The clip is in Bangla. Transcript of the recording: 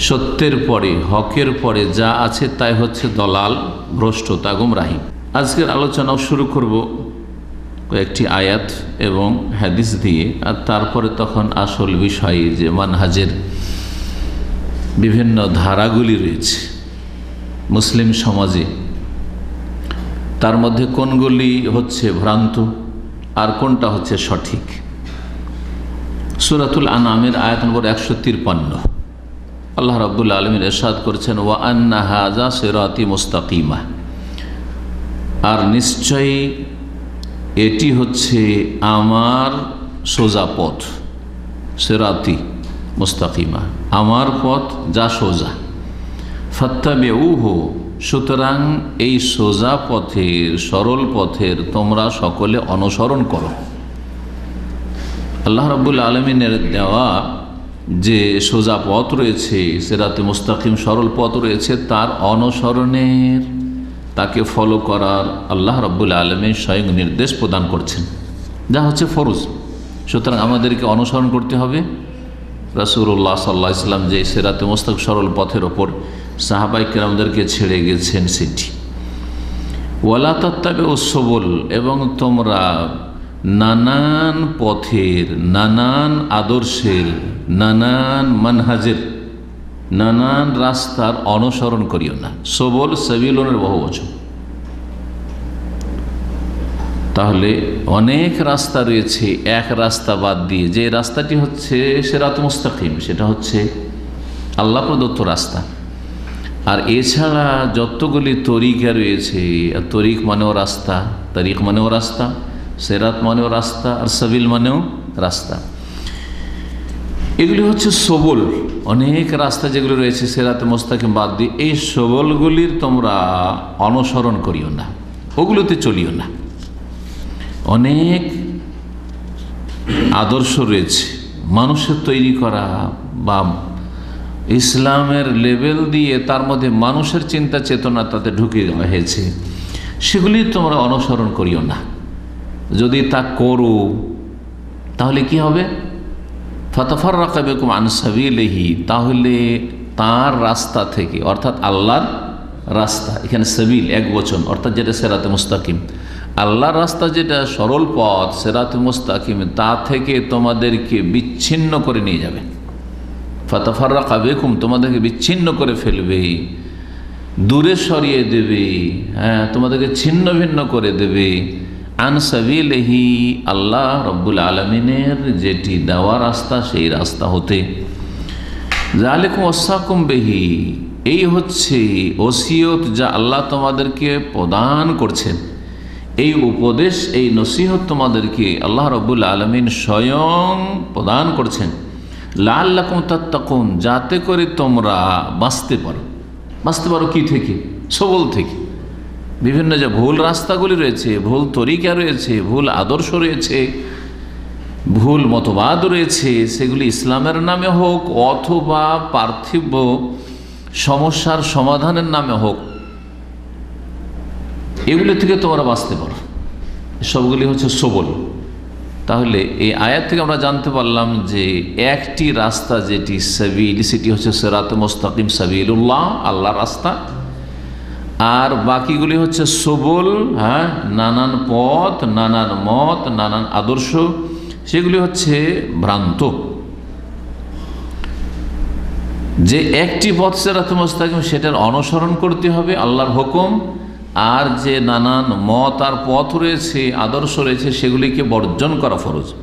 সত্যের পরে, হকের পরে যা আছে তাই হচ্ছে দলাল ভ্রষ্ট ভ্রষ্টতা, গুমরাহি। আজকের আলোচনাও শুরু করব কয়েকটি আয়াত এবং হাদিস দিয়ে, আর তারপরে তখন আসল বিষয়ে যে মানহাজের বিভিন্ন ধারাগুলি রয়েছে মুসলিম সমাজে। তার মধ্যে কোনগুলি হচ্ছে ভ্রান্ত আর কোনটা হচ্ছে সঠিক? সুরাতুল আনামের আয়াত নম্বর একশো তিরপান্ন। আল্লাহ রাবুল আলমীর এরশাদ করছেন, ওয়া আন্না হাজা সেরাতি মুস্তাকিমা। আর নিশ্চয়ই এটি হচ্ছে আমার সোজা পথ, সেরাতি মুস্তাকিমা। আমার পথ যা সোজা। ফত্তাবে উহো সুতরাং এই সোজা পথের, সরল পথের তোমরা সকলে অনুসরণ করো। আল্লাহ রাবুল আলমিনের দেওয়া যে সোজা পথ রয়েছে, সেরাতে মুস্তাকিম সরল পথ রয়েছে, তার অনুসরণের, তাকে ফলো করার আল্লাহ রব্বুল আলমী স্বয়ং নির্দেশ প্রদান করছেন। যা হচ্ছে ফরজ। সুতরাং আমাদেরকে অনুসরণ করতে হবে। রাসুল্লাহ সাল্লাহ ইসলাম যে সেরাতে মোস্তাক সরল পথের ওপর সাহাবাই কেরামদেরকে ছেড়ে গেছেন সেটি। ওয়ালা তত্ত্বাবে ও সবল, এবং তোমরা নানান পথের, নানান আদর্শের নানান মানহাজের, নানান রাস্তার অনুসরণ করিও না। সবল সেবিলনের বহু বছর তাহলে অনেক রাস্তা রয়েছে, এক রাস্তা বাদ দিয়ে। যে রাস্তাটি হচ্ছে সেরাত মুস্তাকিম, সেটা হচ্ছে আল্লাহ প্রদত্ত রাস্তা। আর এছাড়া যতগুলি তরিকা রয়েছে তরিক মানেও রাস্তা, তারিখ মানেও রাস্তা, সেরাত মানেও রাস্তা, আর সাবিল মানেও রাস্তা। এগুলি হচ্ছে সবল। অনেক রাস্তা যেগুলো রয়েছে, সেরাতে মোস্তাকিম বাদ দিয়ে, এই সবলগুলির তোমরা অনুসরণ করিও না। ওগুলোতে চলিও না। অনেক আদর্শ রয়েছে। মানুষের তৈরি করা বা ইসলামের লেভেল দিয়ে তার মধ্যে মানুষের চিন্তা চেতনা তাতে ঢুকে হয়েছে। সেগুলি তোমরা অনুসরণ করিও না। যদি তা করো, তাহলে কি হবে? ফতফর রাকাবেকুম আনসাবিলেহি তাহলে তার রাস্তা থেকে, অর্থাৎ আল্লাহর রাস্তা, এখানে সাবিল, এক বচন, অর্থাৎ যেটা সেরাতে মুস্তাকিম। আল্লাহর রাস্তা যেটা সরল পথ, সেরাতে মুস্তাকিম, তা থেকে তোমাদেরকে বিচ্ছিন্ন করে নিয়ে যাবে। ফতফর রাকাবেকুম তোমাদেরকে বিচ্ছিন্ন করে ফেলবে, দূরে সরিয়ে দেবে হ্যাঁ তোমাদেরকে ছিন্ন ভিন্ন করে দেবে। আনসাবিলহি আল্লাহ রব্বুল আলমিনের যেটি দেওয়া রাস্তা, সেই রাস্তা হতে। জালেকুম ওসাকুম বেহি, এই হচ্ছে ওসিয়ত যা আল্লাহ তোমাদেরকে প্রদান করছেন। এই উপদেশ, এই নসিহত তোমাদেরকে আল্লাহ রব্বুল আলমিন স্বয়ং প্রদান করছেন। লাল্লাকুম তত্তাকুন, যাতে করে তোমরা বাঁচতে পারো। বাঁচতে পারো কি থেকে? সবল থেকে। বিভিন্ন যে ভুল রাস্তাগুলি রয়েছে, ভুল তরিকা রয়েছে, ভুল আদর্শ রয়েছে, ভুল মতবাদ রয়েছে, সেগুলি ইসলামের নামে হোক অথবা পার্থিব সমস্যার সমাধানের নামে হোক, এগুলি থেকে তোমরা বাঁচতে পারো। সবগুলি হচ্ছে সবল। তাহলে এই আয়াত থেকে আমরা জানতে পারলাম যে একটি রাস্তা যেটি সাবিল, সেটি হচ্ছে সেরাত মোস্তাকিম সাবিলুল্লাহ আল্লাহ রাস্তা। আর বাকিগুলি হচ্ছে সবল হ্যাঁ নানান পথ, নানান মত, নানান আদর্শ। সেগুলি হচ্ছে ভ্রান্ত। যে একটি পথ সেরাত মোস্তাকিম, সেটার অনুসরণ করতে হবে, আল্লাহর হুকুম। আর যে নানান মত আর পথ রয়েছে, আদর্শ রয়েছে, সেগুলিকে বর্জন করা ফরজ।